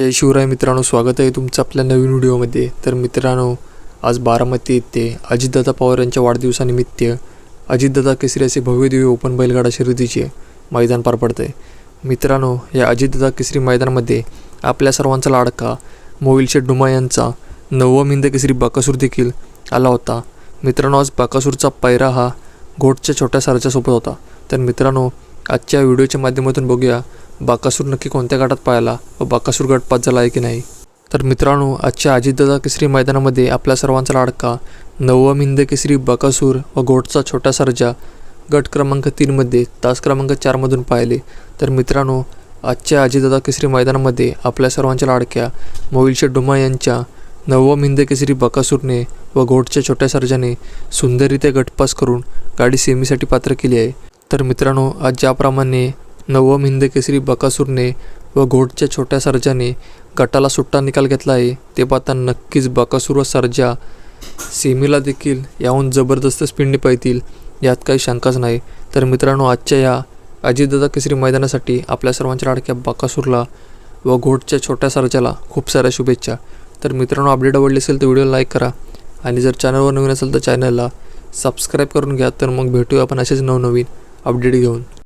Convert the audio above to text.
जय शिवराय मित्रांनो स्वागत आहे तुमचं आपल्या नवीन व्हिडिओमध्ये. तर मित्रांनो आज बारामती येथे अजितदादा पवार यांच्या वाढदिवसानिमित्त अजितदादा केसरी असे भव्यदिव्य ओपन बैलगाडा शर्यतीचे मैदान पार पडतं आहे मित्रांनो या अजितदादा केसरी मैदानामध्ये आपल्या सर्वांचा लाडका मोविलशे डुमा यांचा नववा मिंद केसरी बाकासूर देखील आला होता. मित्रांनो आज बाकासूरचा पैरा हा घोटच्या छोट्या सारच्यासोबत होता. तर मित्रांनो आजच्या व्हिडिओच्या माध्यमातून बघूया बाकासूर नक्की कोणत्या गटात पाहिला व बाकासूर गट पाच झाला आहे की नाही? तर मित्रांनो आजच्या अजितदादा केसरी मैदानामध्ये आपल्या सर्वांचा लाडका नवम हिंद केसरी बकासूर व घोटचा छोटा सर्जा गट क्रमांक तीनमध्ये तास क्रमांक चारमधून पाहिले. तर मित्रांनो आजच्या अजितदादा केसरी मैदानामध्ये आपल्या सर्वांच्या लाडक्या मोविलशे डुमा यांच्या नवम हिंद केसरी बकासूरने व घोटच्या छोट्या सर्जाने सुंदररित्या गटपास करून गाडी सेमीसाठी पात्र केली आहे. तर मित्रांनो आज ज्याप्रमाणे नवम हिंदकेसरी बकासूरने व घोटच्या छोट्या सर्जाने गटाला सुट्टा निकाल घेतला आहे ते पाहता नक्कीच बकासूर व सर्जा सेमीला देखील याहून जबरदस्त स्पीडने पळतील यात काही शंकाच नाही. तर मित्रांनो आजच्या या अजितदादा केसरी मैदानासाठी आपल्या सर्वांच्या लाडक्या बकासूरला व घोटच्या छोट्या सर्जाला खूप साऱ्या शुभेच्छा. तर मित्रांनो अपडेट आवडली असेल तर व्हिडिओ लाईक करा आणि जर चॅनलवर नवीन असेल तर चॅनलला सबस्क्राईब करून घ्या तर मग भेटूया आपण असेच नवनवीन अपडेट घेऊन.